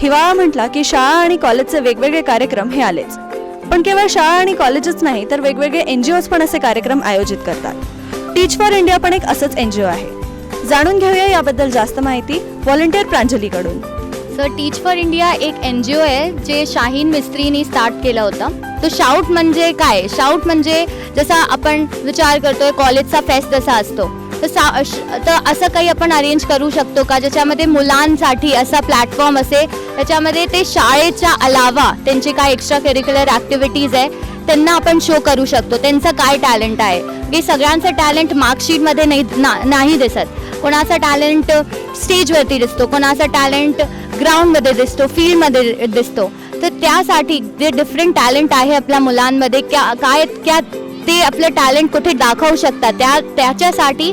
हिवाळा म्हटला की शाळा आणि कॉलेजचे वेगवेगळे कार्यक्रम हे आलेच. पण केवळ शाळा आणि कॉलेजच नाही तर वेगवेगळे एन जी ओज पण असे कार्यक्रम आयोजित करतात. टीच फॉर इंडिया पण एक असंच एन जी ओ आहे. जाणून घेऊया याबद्दल जास्त माहिती व्हॉलंटियर प्रांजलीकडून. सर टीच फॉर इंडिया एक एन जी ओ आहे जे शाहीन मिस्त्रीनी स्टार्ट केलं होतं. तो शाऊट म्हणजे काय? शाऊट म्हणजे जसा आपण विचार करतोय कॉलेजचा फेस्ट जसा असतो. तर सा तर असं काही आपण अरेंज करू शकतो का? ज्याच्यामध्ये मुलांसाठी असा प्लॅटफॉर्म असे त्याच्यामध्ये ते शाळेच्या अलावा त्यांचे काय एक्स्ट्रा करिक्युलर ॲक्टिव्हिटीज आहे त्यांना आपण शो करू शकतो. त्यांचं काय टॅलेंट आहे? की सगळ्यांचं टॅलेंट मार्कशीटमध्ये नाही ना नाही दिसत. कोणाचा टॅलेंट स्टेजवरती दिसतो कोणाचा टॅलेंट ग्राउंडमध्ये दिसतो फील्डमध्ये दिसतो. तर त्यासाठी जे डिफरंट टॅलेंट आहे आपल्या मुलांमध्ये क्या काय क्या ते आपलं टॅलेंट कुठे दाखवू शकतात? त्या त्याच्यासाठी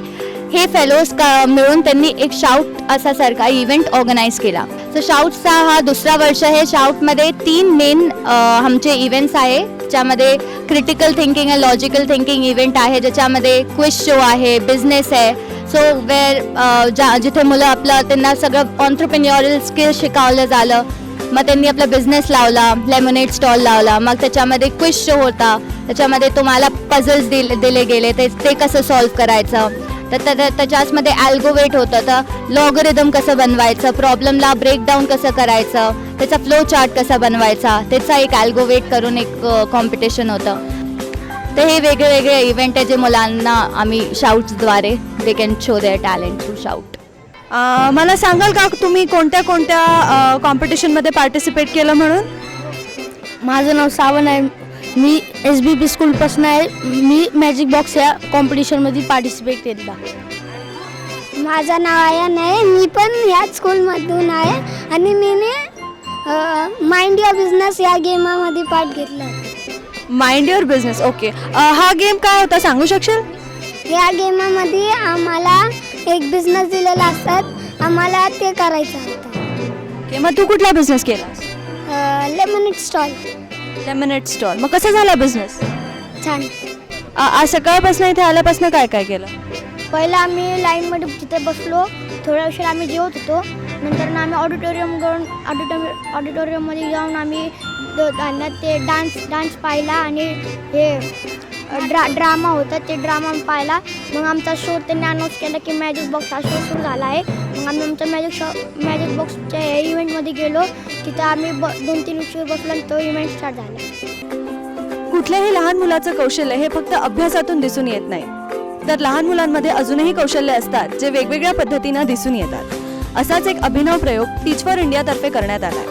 हे फेलोज मिळून त्यांनी एक शाऊट असा सारखा इव्हेंट ऑर्गनाईज केला. सो शाऊटचा हा दुसरा वर्ष आहे. शाऊटमध्ये तीन मेन आमचे इव्हेंट्स आहे. ज्यामध्ये क्रिटिकल थिंकिंग आणि लॉजिकल थिंकिंग इव्हेंट आहे. ज्याच्यामध्ये क्विज शो आहे बिझनेस आहे. सो वेअर ज्या जिथे मुलं आपलं त्यांना सगळं ऑन्टरप्रिन्युअरल स्किल शिकवलं झालं. मग त्यांनी आपला बिझनेस लावला लेमोनेट स्टॉल लावला. मग त्याच्यामध्ये क्विश शो होता. त्याच्यामध्ये तुम्हाला पझल्स दिले दिले गेले. ते ते कसं सॉल्व्ह करायचं? तर त्या- त्याच्याचमध्ये ॲल्गोवेट होतं. तर लॉगरिदम कसं बनवायचं? प्रॉब्लेमला ब्रेकडाऊन कसं करायचं? त्याचा फ्लो चार्ट कसा बनवायचा? त्याचा एक ॲल्गोवेट करून एक कॉम्पिटिशन होतं. तर हे वेगळे वेगळे इव्हेंट आहे जे मुलांना आम्ही शाऊट्सद्वारे they can show their talent through shout मला सांगाल का तुम्ही कोणत्या कोणत्या कॉम्पिटिशनमध्ये पार्टिसिपेट केलं म्हणून? माझं नाव सावन आहे. मी एस बी पी स्कूलपासून आहे. मी मॅजिक बॉक्स या कॉम्पिटिशनमध्ये पार्टिसिपेट केला माझं नाव आयन आहे मी पण ह्याच स्कूलमधून आहे. आणि मीने माइंड युअर बिझनेस या गेमामध्ये पार्ट घेतला. माइंड युअर बिझनेस ओके हा गेम काय होता? सांगू शकशील? या गेमामध्ये आम्हाला एक बिझनेस दिलेला असतात आम्हाला ते करायचं होतं. ओके मग तू कुठला बिझनेस केला लेमनेट स्टॉल लेमनेट स्टॉल मग कसा झाला बिझनेस छान. आज सकाळपासून इथे आल्यापासून काय काय केलं? पहिला आम्ही लाईनमध्ये तिथे बसलो. थोड्या उशीर आम्ही जेवत होतो. नंतर आम्ही ऑडिटोरियम करून ऑडिटोरियम ऑडिटोरियममध्ये जाऊन आम्ही ते डान्स डान्स पाहिला आणि हे ड्रा ड्रामा होता ते ड्रामा पाहिला. मग आमचा शो त्यांनी अनाऊन्स केला की मॅजिक बॉक्स हा शो सुरू झाला आहे. मग आम्ही आमच्या मॅजिक शो मॅजिक बॉक्सच्या इव्हेंटमध्ये गेलो. तिथं आम्ही ब दोन तीन उशीर बसलो आणि तो इव्हेंट स्टार्ट झाला. कुठल्याही लहान मुलाचं कौशल्य हे फक्त अभ्यासातून दिसून येत नाही. तर लहान मुलांमध्ये अजूनही कौशल्य असतात जे वेगवेगळ्या पद्धतीनं दिसून येतात. असाच एक अभिनव प्रयोग टीच फॉर इंडियातर्फे करण्यात आलाय.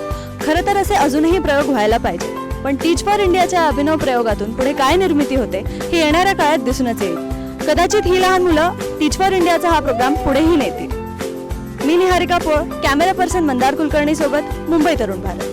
खरं तर असे अजूनही प्रयोग व्हायला पाहिजे पण टीच फॉर इंडियाच्या अभिनव प्रयोगातून पुढे काय निर्मिती होते हे येणाऱ्या काळात दिसूनच येईल. कदाचित ही लहान मुलं टीच फॉर इंडियाचा हा प्रोग्राम पुढेही नेतील. मी निहारिका पोळ कॅमेरा पर्सन मंदार कुलकर्णी सोबत मुंबई तरुण भारत.